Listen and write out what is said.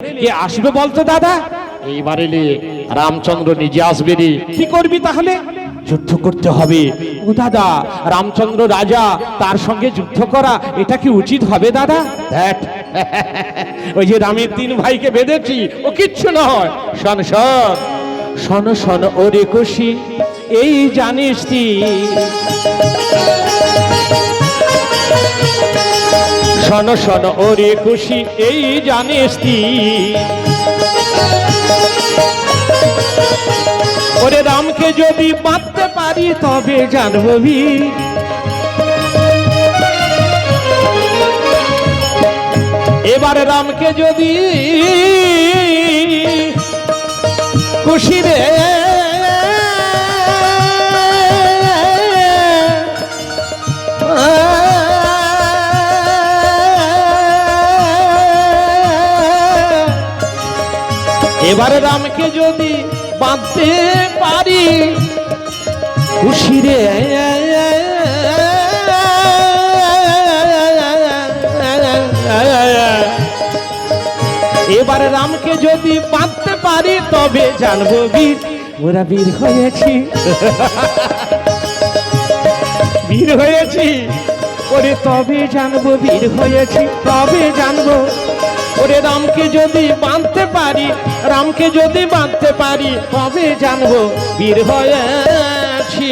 কে আসবে বলতো দাদা? এইবার এলে রামচন্দ্র নিজে আসবে রে। কি করবি তাহলে? যুদ্ধ করতে হবে। ও দাদা রামচন্দ্র রাজা তার সঙ্গে যুদ্ধ করা এটা কি উচিত হবে দাদা? দেখ ওই যে রামের তিন ভাইকে বেঁধেছি ও কিচ্ছু নয়। শোন শোন। শোন শোন ওরে খুশি এই জানিস তুই শোন শোন, ওরে খুশি, এই জানিস ওরে রামকে যদি বাঁধতে পারি, তবে জানব বীর এবারে রামকে যদি খুশি রে এবারে রামকে যদি বাঁধতে পারি খুশি রে এবারে রামকে যদি বাঁধতে পারি, তবে জানব বীর ওরা বীর হয়েছি। বীর হয়েছি, ওরে তবে জানব বীর হয়েছি, তবে জানব ওরে রামকে যদি বাঁধতে পারি রামকে যদি বাঁধতে পারি তবে জানব? বীর হয়েছি